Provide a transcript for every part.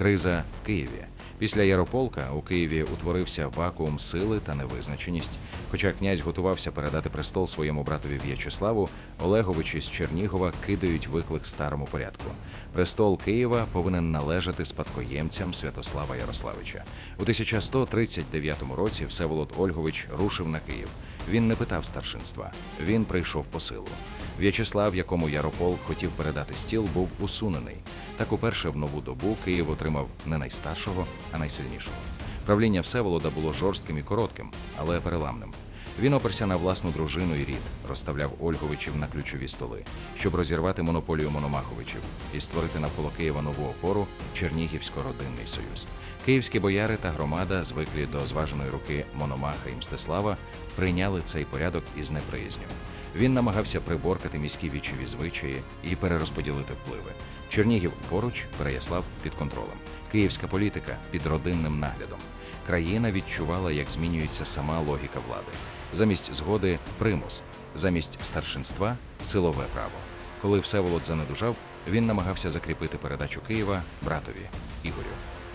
Криза в Києві. Після Ярополка у Києві утворився вакуум сили та невизначеність. Хоча князь готувався передати престол своєму братові В'ячеславу, Олеговичі з Чернігова кидають виклик старому порядку. Престол Києва повинен належати спадкоємцям Святослава Ярославича. У 1139 році Всеволод Ольгович рушив на Київ. Він не питав старшинства, він прийшов по силу. В'ячеслав, якому Ярополк хотів передати стіл, був усунений. Так уперше в нову добу Київ отримав не найстаршого, а найсильнішого. Правління Всеволода було жорстким і коротким, але переламним. Він оперся на власну дружину і рід, розставляв Ольговичів на ключові столи, щоб розірвати монополію Мономаховичів і створити навколо Києва нову опору Чернігівсько-родинний союз. Київські бояри та громада, звиклі до зваженої руки Мономаха і Мстислава, прийняли цей порядок із неприязню. Він намагався приборкати міські вічові звичаї і перерозподілити впливи. Чернігів поруч, Переяслав під контролем. Київська політика під родинним наглядом. Країна відчувала, як змінюється сама логіка влади. Замість згоди примус, замість старшинства силове право. Коли Всеволод занедужав, він намагався закріпити передачу Києва братові Ігорю.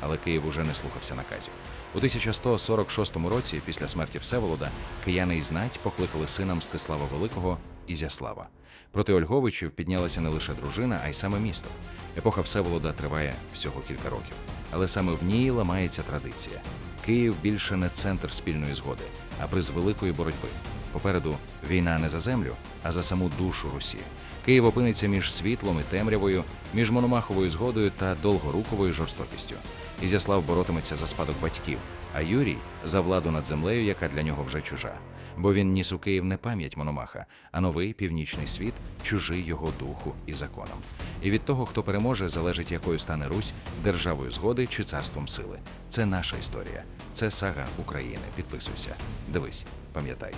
Але Київ уже не слухався наказів. У 1146 році, після смерті Всеволода, кияни і знать покликали сина Мстислава Великого Ізяслава. Проти Ольговичів піднялася не лише дружина, а й саме місто. Епоха Всеволода триває всього кілька років. Але саме в ній ламається традиція. Київ більше не центр спільної згоди, а приз великої боротьби. Попереду війна не за землю, а за саму душу Русі. Київ опиниться між світлом і темрявою, між мономаховою згодою та довгоруковою жорстокістю. Ізяслав боротиметься за спадок батьків, а Юрій за владу над землею, яка для нього вже чужа. Бо він ніс у Київ не пам'ять Мономаха, а новий північний світ, чужий його духу і законам. І від того, хто переможе, залежить, якою стане Русь державою згоди чи царством сили. Це наша історія, це сага України. Підписуйся, дивись, пам'ятай.